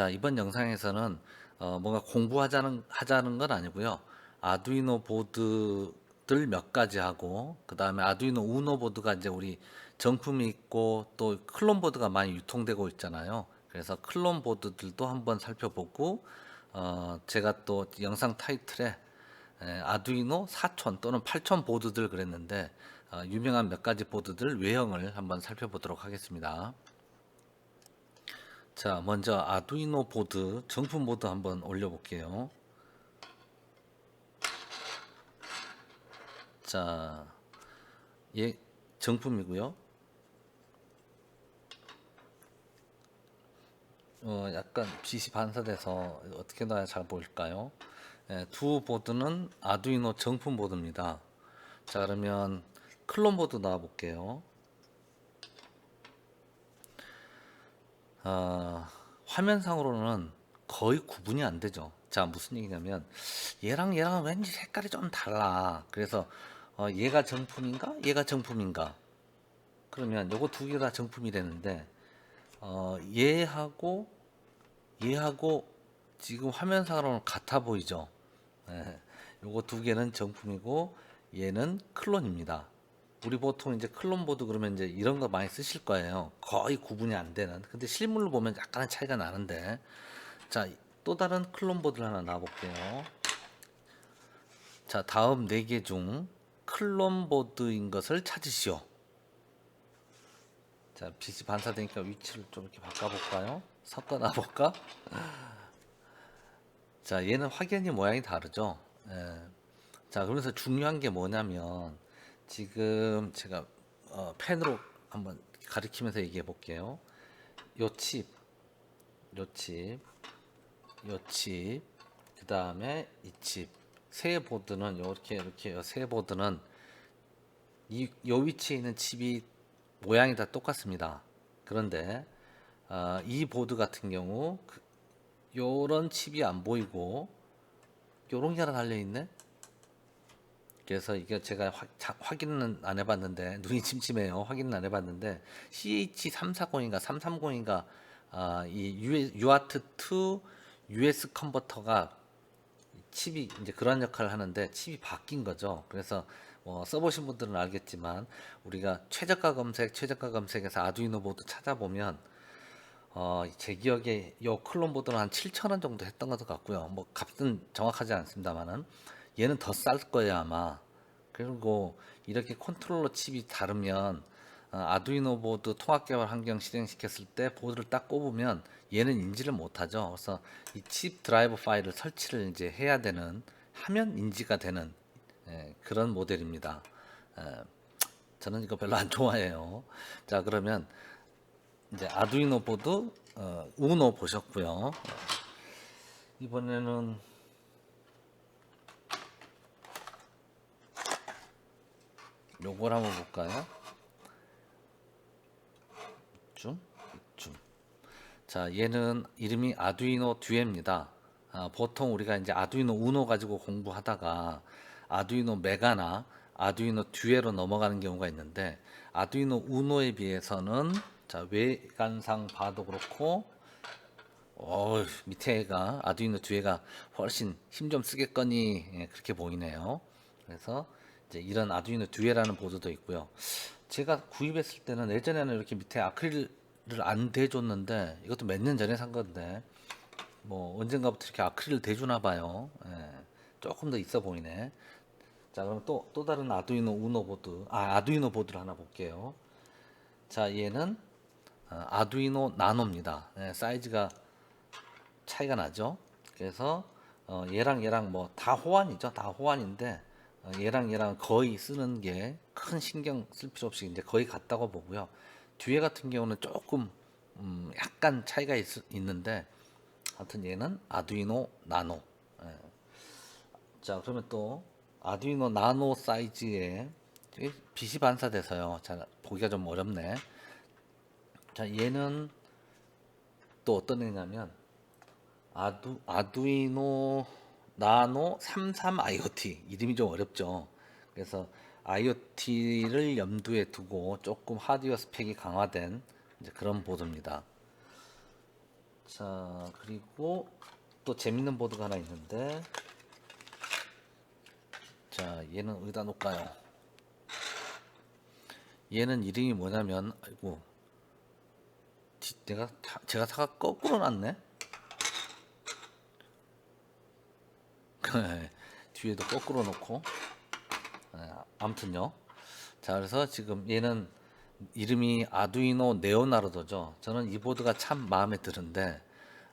자, 이번 영상에서는 어, 뭔가 공부하자는 하자는 건 아니고요. 아두이노 보드들 몇 가지 하고 그 다음에 아두이노 우노 보드가 이제 우리 정품이 있고 또 클론 보드가 많이 유통되고 있잖아요. 그래서 클론 보드들도 한번 살펴보고 어, 제가 또 영상 타이틀에 에, 아두이노 4촌 또는 8촌 보드들 그랬는데 어, 유명한 몇 가지 보드들 외형을 한번 살펴보도록 하겠습니다. 자, 먼저 아두이노 보드 정품 보드 한번 올려볼게요. 자, 얘 정품이고요. 어, 약간 빛이 반사돼서 어떻게 놔야 잘 보일까요? 예, 두 보드는 아두이노 정품 보드입니다. 자, 그러면 클론 보드 나와 볼게요. 아, 화면상으로는 거의 구분이 안 되죠. 자, 무슨 얘기냐면 얘랑 얘랑은 왠지 색깔이 좀 달라. 그래서 어, 얘가 정품인가? 얘가 정품인가? 그러면 요거 두 개 다 정품이 되는데 어, 얘하고 얘하고 지금 화면상으로는 같아 보이죠. 예, 요거 두 개는 정품이고 얘는 클론입니다. 우리 보통 이제 클론 보드 그러면 이제 이런 거 많이 쓰실 거예요. 거의 구분이 안 되는. 근데 실물로 보면 약간의 차이가 나는데. 자, 또 다른 클론 보드를 하나 놔볼게요. 자, 다음 네 개 중 클론 보드인 것을 찾으시오. 자, 빛이 반사되니까 위치를 좀 이렇게 바꿔볼까요? 섞어 놔볼까? 자, 얘는 확연히 모양이 다르죠. 예. 자, 그러면서 중요한 게 뭐냐면 지금 제가 어, 펜으로 한번 가리키면서 얘기해 볼게요. 요 칩, 요 칩, 요 칩, 그 다음에 이 칩. 세 보드는 이렇게 이렇게 요세 보드는 이 요 위치에 있는 칩이 모양이 다 똑같습니다. 그런데 어, 이 보드 같은 경우 그, 요런 칩이 안 보이고 요런 게 하나 달려 있네. 그래서 이게 제가 화, 자, 확인은 안 해봤는데 눈이 침침해요. 확인은 안 해봤는데 CH340인가 330인가 아, 이 UART 2 US 컨버터가 칩이 이제 그런 역할을 하는데 칩이 바뀐 거죠. 그래서 뭐 써보신 분들은 알겠지만 우리가 최저가 검색, 최저가 검색에서 아두이노 보드 찾아보면 어, 제 기억에 요 클론 보드는 한 7,000원 정도 했던 것 같고요. 뭐 값은 정확하지 않습니다만은 얘는 더 쌀 거예요 아마. 그리고 이렇게 컨트롤러 칩이 다르면 어, 아두이노 보드 통합 개발 환경 실행시켰을 때 보드를 딱 꼽으면 얘는 인지를 못하죠. 그래서 이 칩 드라이브 파일을 설치를 이제 해야 되는 하면 인지가 되는 예, 그런 모델입니다. 예, 저는 이거 별로 안 좋아해요. 자 그러면 이제 아두이노 보드 어, 우노 보셨고요. 이번에는 요걸 한번 볼까요? 이쯤, 이쯤. 자, 얘는 이름이 아두이노 듀에입니다. 아, 보통 우리가 이제 아두이노 우노 가지고 공부하다가 아두이노 메가나 아두이노 듀에로 넘어가는 경우가 있는데 아두이노 우노에 비해서는 자, 외관상 봐도 그렇고 어, 밑에 가 아두이노 듀에가 훨씬 힘 좀 쓰겠거니 예, 그렇게 보이네요. 그래서 이제 이런 아두이노 듀에라는 보드도 있고요. 제가 구입했을 때는 예전에는 이렇게 밑에 아크릴을 안 대줬는데 이것도 몇 년 전에 산 건데 뭐 언젠가부터 이렇게 아크릴을 대주나 봐요. 예, 조금 더 있어 보이네. 자, 그럼 또 또 다른 아두이노 우노 보드, 아 아두이노 보드를 하나 볼게요. 자, 얘는 어, 아두이노 나노입니다. 예, 사이즈가 차이가 나죠. 그래서 어, 얘랑 얘랑 뭐 다 호환이죠. 다 호환인데 어, 얘랑 얘랑 거의 쓰는 게 큰 신경 쓸 필요 없이 이제 거의 같다고 보고요. 뒤에 같은 경우는 조금 음, 약간 차이가 있, 있는데 하여튼 얘는 아두이노 나노. 예. 자 그러면 또 아두이노 나노 사이즈에 빛이 반사돼서요. 자 보기가 좀 어렵네. 자 얘는 또 어떤 애냐면 아두 아두이노 나노 33 IoT 이름이 좀 어렵죠. 그래서 IoT를 염두에 두고 조금 하드웨어 스펙이 강화된 그런 보드입니다. 자 그리고 또 재밌는 보드가 하나 있는데 자 얘는 어디다 놓을까요? 얘는 이름이 뭐냐면 아이고 뒤- 내가 타- 제가 사가 거꾸로 놨네. 뒤에도 거꾸로 놓고 네, 아무튼요. 자 그래서 지금 얘는 이름이 아두이노 네오나르도죠. 저는 이 보드가 참 마음에 드는데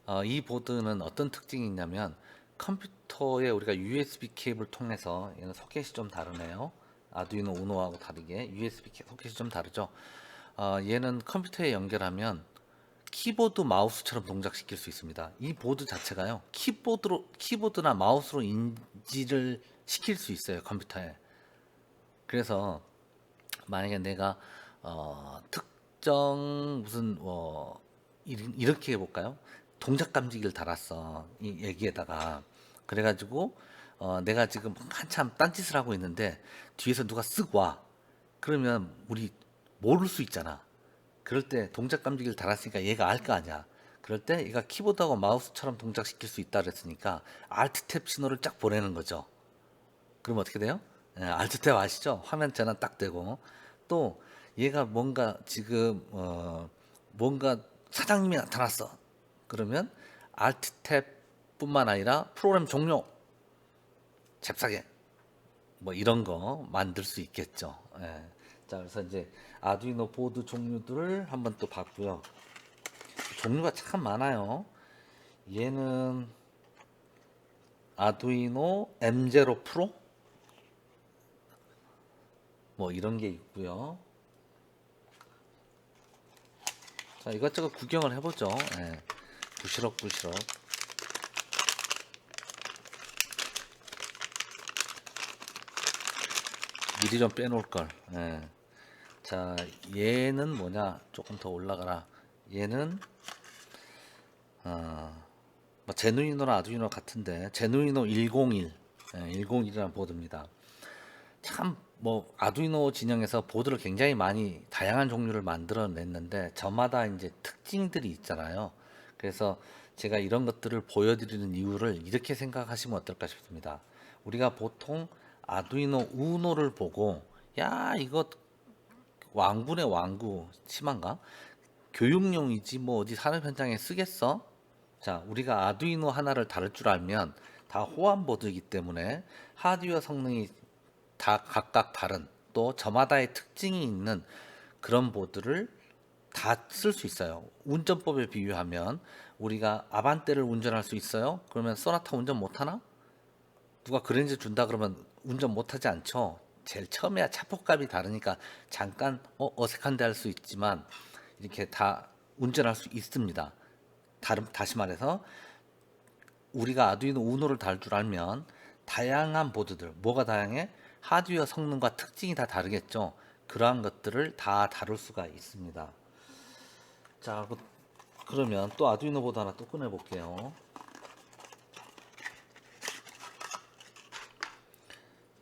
어, 이 보드는 어떤 특징이 있냐면 컴퓨터에 우리가 USB 케이블 통해서 얘는 소켓이 좀 다르네요. 아두이노 우노하고 다르게 USB 케- 소켓이 좀 다르죠. 어, 얘는 컴퓨터에 연결하면 키보드 마우스처럼 동작시킬 수 있습니다. 이 보드 자체가요. 키보드로 키보드나 마우스로 인지를 시킬 수 있어요. 컴퓨터에. 그래서 만약에 내가 어, 특정 무슨 뭐 이- 이렇게 해 볼까요? 동작 감지기를 달았어 이 여기에다가 그래 가지고 어, 내가 지금 한참 딴짓을 하고 있는데 뒤에서 누가 쓱 와 그러면 우리 모를 수 있잖아 그럴 때 동작 감지기를 달았으니까 얘가 알 거 아니야 그럴 때 얘가 키보드하고 마우스처럼 동작시킬 수 있다 그랬으니까 알트 탭 신호를 쫙 보내는 거죠 그럼 어떻게 돼요? 예, 알트탭 아시죠? 화면 전환 딱 되고 또 얘가 뭔가 지금 어 뭔가 사장님이 나타났어. 그러면 알트탭뿐만 아니라 프로그램 종료, 잽싸게 뭐 이런 거 만들 수 있겠죠. 예. 자 그래서 이제 아두이노 보드 종류들을 한번 또 봤고요. 종류가 참 많아요. 얘는 아두이노 M0 프로 뭐 이런 게 있고요. 자 이것저것 구경을 해보죠. 예. 부시럭부시럭. 미리 좀 빼놓을 걸. 예. 자 얘는 뭐냐? 조금 더 올라가라. 얘는 어, 뭐 제누이노나 아두이노 같은데 제누이노 101, 예, 101이라는 보드입니다. 참 뭐 아두이노 진영에서 보드를 굉장히 많이 다양한 종류를 만들어냈는데 저마다 이제 특징들이 있잖아요. 그래서 제가 이런 것들을 보여드리는 이유를 이렇게 생각하시면 어떨까 싶습니다. 우리가 보통 아두이노 우노를 보고 야 이거 왕군의 왕구 심한가? 교육용이지 뭐 어디 산업 현장에 쓰겠어? 자, 우리가 아두이노 하나를 다룰 줄 알면 다 호환 보드이기 때문에 하드웨어 성능이 다 각각 다른 또 저마다의 특징이 있는 그런 보드를 다 쓸 수 있어요. 운전법에 비유하면 우리가 아반떼를 운전할 수 있어요? 그러면 소나타 운전 못 하나? 누가 그랜저 준다 그러면 운전 못 하지 않죠. 제일 처음에야 차폭감이 다르니까 잠깐 어, 어색한데 할 수 있지만 이렇게 다 운전할 수 있습니다. 다른 다시 말해서 우리가 아두이노 우노를 다룰 줄 알면 다양한 보드들 뭐가 다양해? 하드웨어 성능과 특징이 다 다르겠죠. 그러한 것들을 다 다룰 수가 있습니다. 자, 그- 그러면 또 아두이노 보드 하나 또 꺼내 볼게요.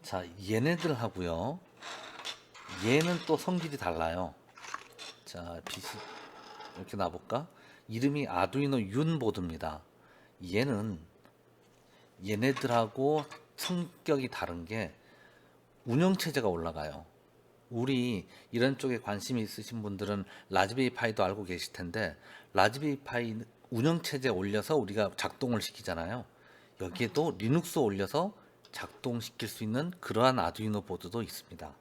자, 얘네들하고요. 얘는 또 성질이 달라요. 자, 빛이 이렇게 놔볼까? 이름이 아두이노 윤 보드입니다. 얘는 얘네들하고 성격이 다른 게 운영 체제가 올라가요. 우리 이런 쪽에 관심이 있으신 분들은 라즈베리 파이도 알고 계실 텐데 라즈베리 파이 운영 체제 올려서 우리가 작동을 시키잖아요. 여기에도 리눅스 올려서 작동시킬 수 있는 그러한 아두이노 보드도 있습니다.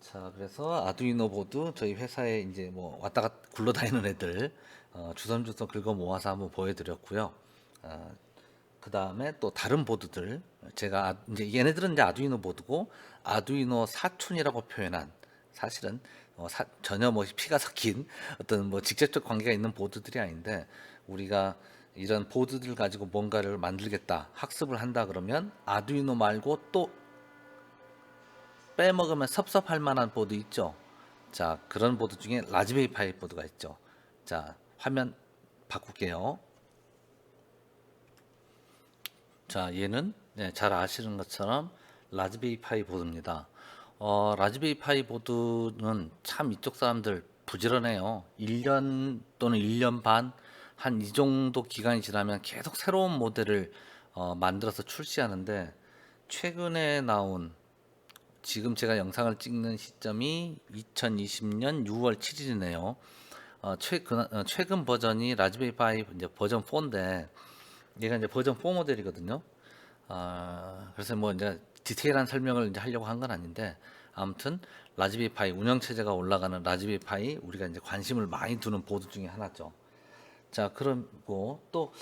자, 그래서 아두이노 보드 저희 회사에 이제 뭐 왔다 갔다 굴러다니는 애들 어, 주섬주섬 긁어 모아서 한번 보여드렸고요. 어, 그 다음에 또 다른 보드들 제가 아- 이제 얘네들은 이제 아두이노 보드고 아두이노 사촌이라고 표현한 사실은 어, 사- 전혀 뭐 피가 섞인 어떤 뭐 직접적 관계가 있는 보드들이 아닌데 우리가 이런 보드들 가지고 뭔가를 만들겠다 학습을 한다 그러면 아두이노 말고 또 빼먹으면 섭섭할 만한 보드 있죠. 자 그런 보드 중에 라즈베리 파이 보드가 있죠. 자 화면 바꿀게요. 자, 얘는 네, 잘 아시는 것처럼 라즈베리 파이 보드입니다. 어, 라즈베리 파이 보드는 참 이쪽 사람들 부지런해요. 1년 또는 1년 반 한 이 정도 기간이 지나면 계속 새로운 모델을 어, 만들어서 출시하는데 최근에 나온 지금 제가 영상을 찍는 시점이 2020년 6월 7일이네요. 어, 최근, 어, 최근 버전이 라즈베리 파이 이제 버전 4인데 얘가 이제 버전 4 모델이거든요. 아, 그래서 뭐 이제 디테일한 설명을 이제 하려고 한 건 아닌데 아무튼 라즈베리 파이 운영 체제가 올라가는 라즈베리 파이 우리가 이제 관심을 많이 두는 보드 중에 하나죠. 자, 그리고 또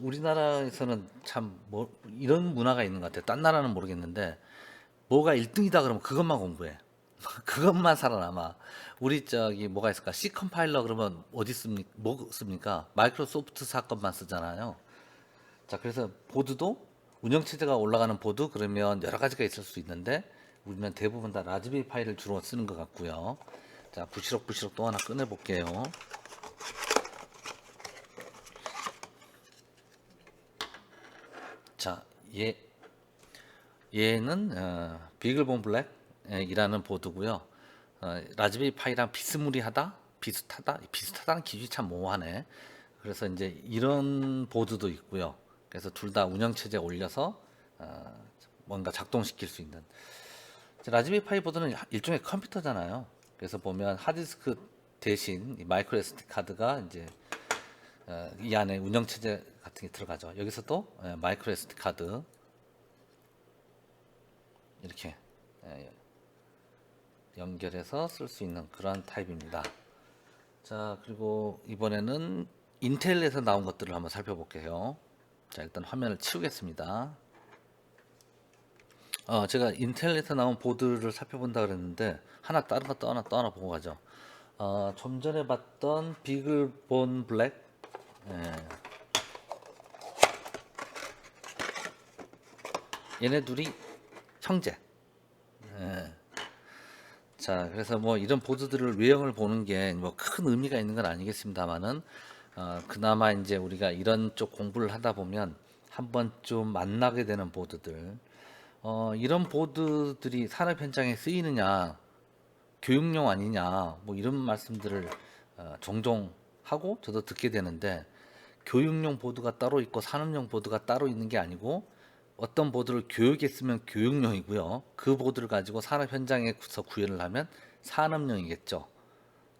우리나라에서는 참 뭐 이런 문화가 있는 것 같아요. 딴 나라는 모르겠는데 뭐가 1등이다 그러면 그것만 공부해. 그것만 살아남아. 우리 저기 뭐가 있을까? C 컴파일러 그러면 어디 씁니까? 뭐 씁니까? 마이크로소프트 사건만 쓰잖아요. 자, 그래서 보드도 운영 체제가 올라가는 보드 그러면 여러 가지가 있을 수 있는데 우리는 대부분 다 라즈베리 파이를 주로 쓰는 것 같고요. 자, 부시럭 부시럭 또 하나 꺼내 볼게요. 자, 얘 얘는 어, 비글본 블랙이라는 보드고요. 어, 라즈베리 파이랑 비스무리하다, 비슷하다, 비슷하다는 기준이 참 모호하네. 그래서 이제 이런 보드도 있고요. 그래서 둘 다 운영 체제 에 올려서 어, 뭔가 작동시킬 수 있는. 라즈베리 파이 보드는 일종의 컴퓨터잖아요. 그래서 보면 하드디스크 대신 이 마이크로 SD 카드가 이제 어, 이 안에 운영 체제 게 들어가죠. 여기서도 예, 마이크로 SD 카드 이렇게 예, 연결해서 쓸 수 있는 그런 타입입니다. 자 그리고 이번에는 인텔에서 나온 것들을 한번 살펴볼게요. 자 일단 화면을 치우겠습니다. 어, 제가 인텔에서 나온 보드를 살펴본다 그랬는데 하나 다른 것도 하나 또 하나 보고 가죠. 어, 좀 전에 봤던 비글본 블랙 예. 얘네 둘이 형제. 예. 자, 그래서 뭐 이런 보드들을 외형을 보는 게 뭐 큰 의미가 있는 건 아니겠습니다만은 어, 그나마 이제 우리가 이런 쪽 공부를 하다 보면 한 번쯤 만나게 되는 보드들. 어, 이런 보드들이 산업 현장에 쓰이느냐, 교육용 아니냐, 뭐 이런 말씀들을 어, 종종 하고 저도 듣게 되는데 교육용 보드가 따로 있고 산업용 보드가 따로 있는 게 아니고 어떤 보드를 교육에 쓰면 교육용이고요. 그 보드를 가지고 산업 현장에서 구현을 하면 산업용이겠죠.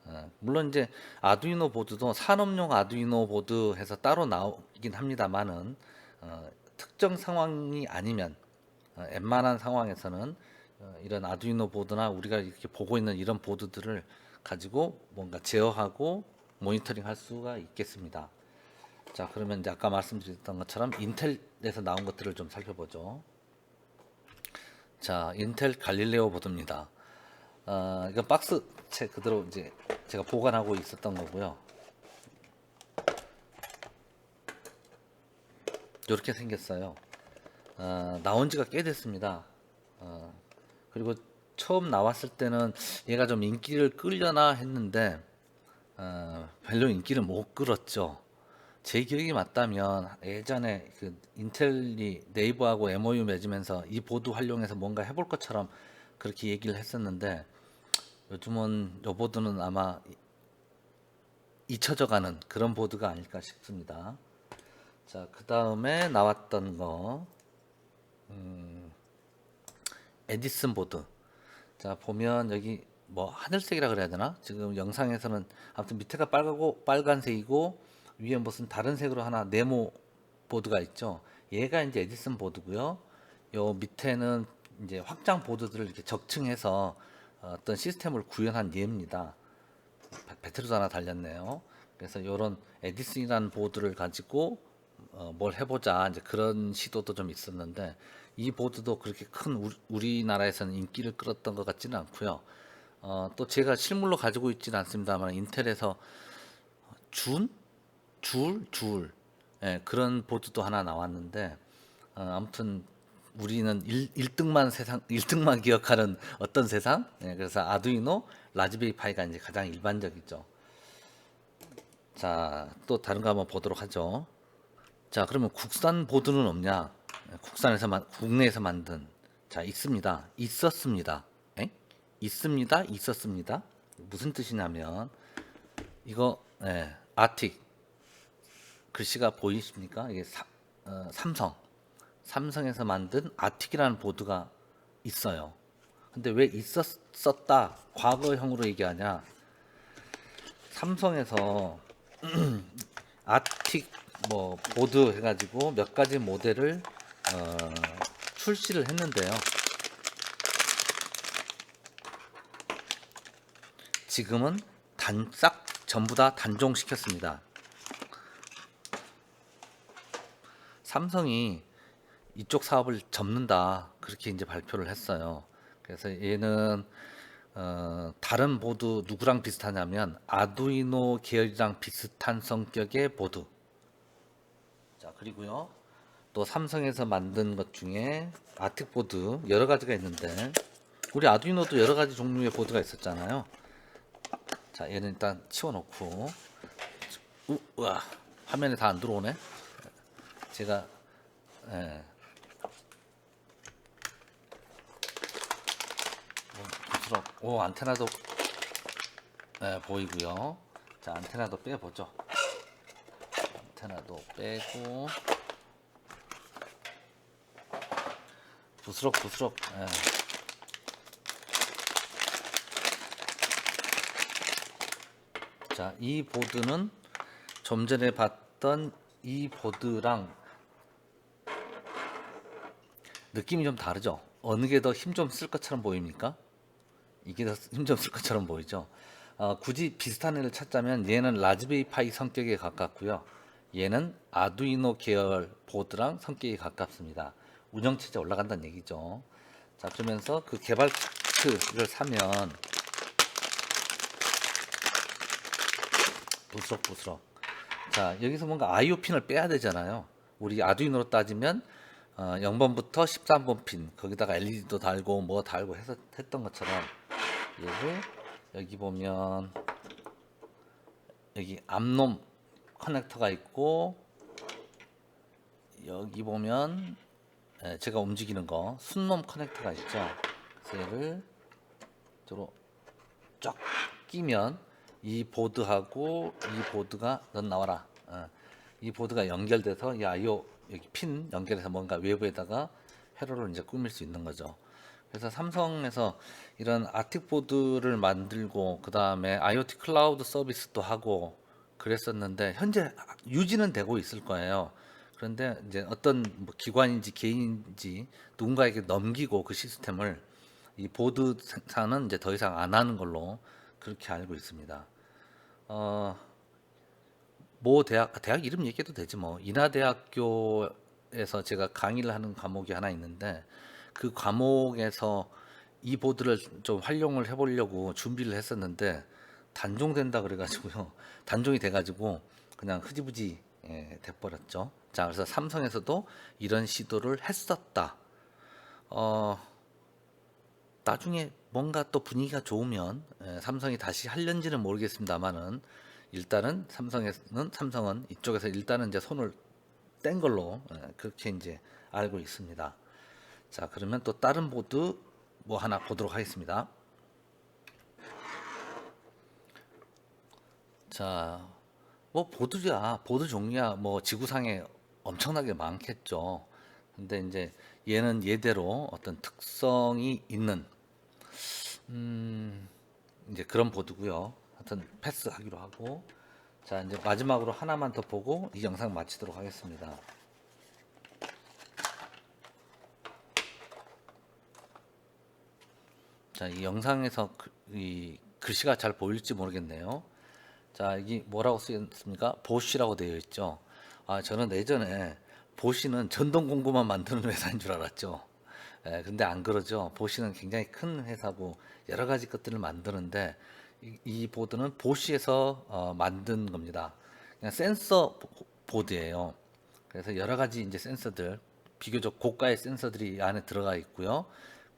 어, 물론 이제 아두이노 보드도 산업용 아두이노 보드 해서 따로 나오긴 합니다만은 어, 특정 상황이 아니면 어, 웬만한 상황에서는 어, 이런 아두이노 보드나 우리가 이렇게 보고 있는 이런 보드들을 가지고 뭔가 제어하고 모니터링 할 수가 있겠습니다. 자, 그러면 이제 아까 말씀드렸던 것처럼 인텔 에서 나온 것들을 좀 살펴보죠. 자, 인텔 갈릴레오 보드입니다. 어, 이건 박스 채 그대로 이제 제가 보관하고 있었던 거고요. 이렇게 생겼어요. 어, 나온 지가 꽤 됐습니다. 어, 그리고 처음 나왔을 때는 얘가 좀 인기를 끌려나 했는데 어, 별로 인기를 못 끌었죠. 제 기억이 맞다면 예전에 그 인텔이 네이버하고 MOU 맺으면서 이 보드 활용해서 뭔가 해볼 것처럼 그렇게 얘기를 했었는데 요즘은 요 보드는 아마 잊혀져가는 그런 보드가 아닐까 싶습니다. 자, 그 다음에 나왔던 거, 음, 에디슨 보드. 자, 보면 여기 뭐 하늘색이라 그래야 되나? 지금 영상에서는 아무튼 밑에가 빨갛고 빨간색이고 위에 무슨 다른 색으로 하나 네모 보드가 있죠. 얘가 이제 에디슨 보드고요. 요 밑에는 이제 확장 보드들을 이렇게 적층해서 어떤 시스템을 구현한 예입니다. 배- 배터리도 하나 달렸네요. 그래서 이런 에디슨이라는 보드를 가지고 어, 뭘 해보자 이제 그런 시도도 좀 있었는데 이 보드도 그렇게 큰 우리, 우리나라에서는 인기를 끌었던 것 같지는 않고요. 어, 또 제가 실물로 가지고 있지는 않습니다만 인텔에서 준, 줄, 줄 예, 그런 보드도 하나 나왔는데 어, 아무튼 우리는 1, 1등만 세상 1등만 기억하는 어떤 세상? 예, 그래서 아두이노, 라즈베리 파이가 이제 가장 일반적이죠. 자, 또 다른 거 한번 보도록 하죠. 자, 그러면 국산 보드는 없냐? 예, 국산에서 만, 국내에서 만든 자 있습니다. 있었습니다. 에? 있습니다. 있었습니다. 무슨 뜻이냐면 이거 예, 아틱 글씨가 보이십니까? 이게 사- 어, 삼성 삼성에서 만든 아틱이라는 보드가 있어요. 근데 왜 있었었다 과거형으로 얘기하냐? 삼성에서 아틱 뭐 보드 해가지고 몇 가지 모델을 어, 출시를 했는데요. 지금은 단 싹 전부 다 단종시켰습니다. 삼성이 이쪽 사업을 접는다 그렇게 이제 발표를 했어요. 그래서 얘는 어, 다른 보드 누구랑 비슷하냐면 아두이노 계열이랑 비슷한 성격의 보드. 자 그리고요 또 삼성에서 만든 것 중에 아틱 보드 여러 가지가 있는데 우리 아두이노도 여러 가지 종류의 보드가 있었잖아요. 자 얘는 일단 치워놓고 우, 우와 화면에 다 안 들어오네. 제가 예. 뭐, 부스럭. 오 안테나도 예, 보이고요. 자 안테나도 빼보죠. 안테나도 빼고 부스럭 부스럭. 예. 자, 이 보드는 좀 전에 봤던 이 보드랑 느낌이 좀 다르죠? 어느 게 더 힘 좀 쓸 것처럼 보입니까? 이게 더 힘 좀 쓸 것처럼 보이죠? 어, 굳이 비슷한 애를 찾자면 얘는 라즈베리 파이 성격에 가깝고요. 얘는 아두이노 계열 보드랑 성격이 가깝습니다. 운영체제 올라간다는 얘기죠. 자, 그러면서 그 개발 키트를 사면 부스럭부스럭. 자, 여기서 뭔가 IO 핀을 빼야 되잖아요. 우리 아두이노로 따지면 어, 0번부터 13번 핀 거기다가 LED도 달고 뭐 달고 해서 했던 것처럼 얘를 여기 보면 여기 암놈 커넥터가 있고 여기 보면 예, 제가 움직이는 거 순놈 커넥터가 있죠. 그래서 얘를 저로 쫙 끼면 이 보드하고 이 보드가 넌 나와라. 어, 이 보드가 연결돼서 이 아이오 여기 핀 연결해서 뭔가 외부에다가 회로를 이제 꾸밀 수 있는 거죠. 그래서 삼성에서 이런 아틱 보드를 만들고 그 다음에 IoT 클라우드 서비스도 하고 그랬었는데 현재 유지는 되고 있을 거예요. 그런데 이제 어떤 뭐 기관인지 개인인지 누군가에게 넘기고 그 시스템을 이 보드사는 이제 더 이상 안 하는 걸로 그렇게 알고 있습니다. 어, 모 대학 대학 이름 얘기해도 되지 뭐 인하대학교에서 제가 강의를 하는 과목이 하나 있는데 그 과목에서 이 보드를 좀 활용을 해보려고 준비를 했었는데 단종된다 그래가지고요 단종이 돼가지고 그냥 흐지부지 예, 돼버렸죠. 자 그래서 삼성에서도 이런 시도를 했었다. 어 나중에 뭔가 또 분위기가 좋으면 예, 삼성이 다시 할는지는 모르겠습니다만은 일단은 삼성에서는 삼성은 이쪽에서 일단은 이제 손을 뗀 걸로 예, 그렇게 이제 알고 있습니다. 자 그러면 또 다른 보드 뭐 하나 보도록 하겠습니다. 자, 뭐 보드야, 보드 종류야, 뭐 지구상에 엄청나게 많겠죠. 근데 이제 얘는 얘대로 어떤 특성이 있는 음, 이제 그런 보드고요. 하여튼 패스하기로 하고 자 이제 마지막으로 하나만 더 보고 이 영상 마치도록 하겠습니다. 자, 이 영상에서 그- 이 글씨가 잘 보일지 모르겠네요. 자, 이게 뭐라고 쓰였습니까? 보쉬라고 되어 있죠. 아, 저는 예전에 보쉬는 전동 공구만 만드는 회사인 줄 알았죠. 예, 근데 안 그러죠. 보쉬는 굉장히 큰 회사고 여러 가지 것들을 만드는데 이, 이 보드는 보쉬에서 어, 만든 겁니다. 그냥 센서 보- 보드예요. 그래서 여러 가지 이제 센서들 비교적 고가의 센서들이 이 안에 들어가 있고요.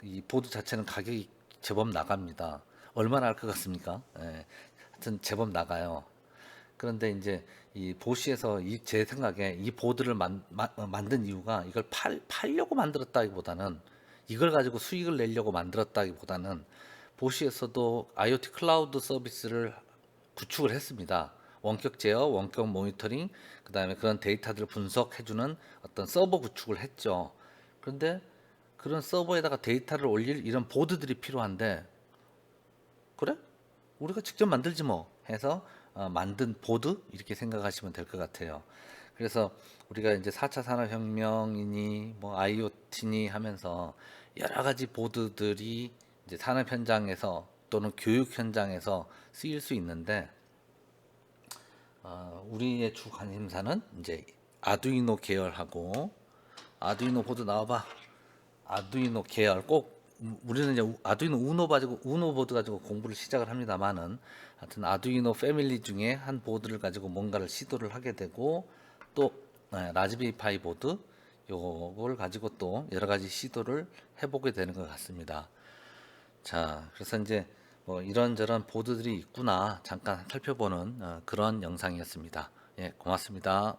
이 보드 자체는 가격이 제법 나갑니다. 얼마나 할 것 같습니까? 예, 하여튼 제법 나가요. 그런데 이제 이 보시에서 이 제 생각에 이 보드를 만, 마- 어, 만든 이유가 이걸 팔, 팔려고 만들었다기보다는 이걸 가지고 수익을 내려고 만들었다기보다는 보시에서도 IoT 클라우드 서비스를 구축을 했습니다. 원격 제어, 원격 모니터링, 그다음에 그런 데이터들을 분석해 주는 어떤 서버 구축을 했죠. 그런데 그런 서버에다가 데이터를 올릴 이런 보드들이 필요한데 그래? 우리가 직접 만들지 뭐 해서 어, 만든 보드 이렇게 생각하시면 될 것 같아요. 그래서 우리가 이제 4차 산업혁명이니 뭐 IoT니 하면서 여러 가지 보드들이 이제 산업 현장에서 또는 교육 현장에서 쓰일 수 있는데 어, 우리의 주 관심사는 이제 아두이노 계열하고 아두이노 보드 나와봐. 아두이노 계열 꼭 우- 우리는 이제 우- 아두이노 우노 가지고 우노 보드 가지고 공부를 시작을 합니다만은 하여튼 아두이노 패밀리 중에 한 보드를 가지고 뭔가를 시도를 하게 되고 또 네, 라즈베리 파이 보드 요걸 가지고 또 여러 가지 시도를 해보게 되는 것 같습니다. 자, 그래서 이제 뭐 이런저런 보드들이 있구나 잠깐 살펴보는 어, 그런 영상이었습니다. 예, 고맙습니다.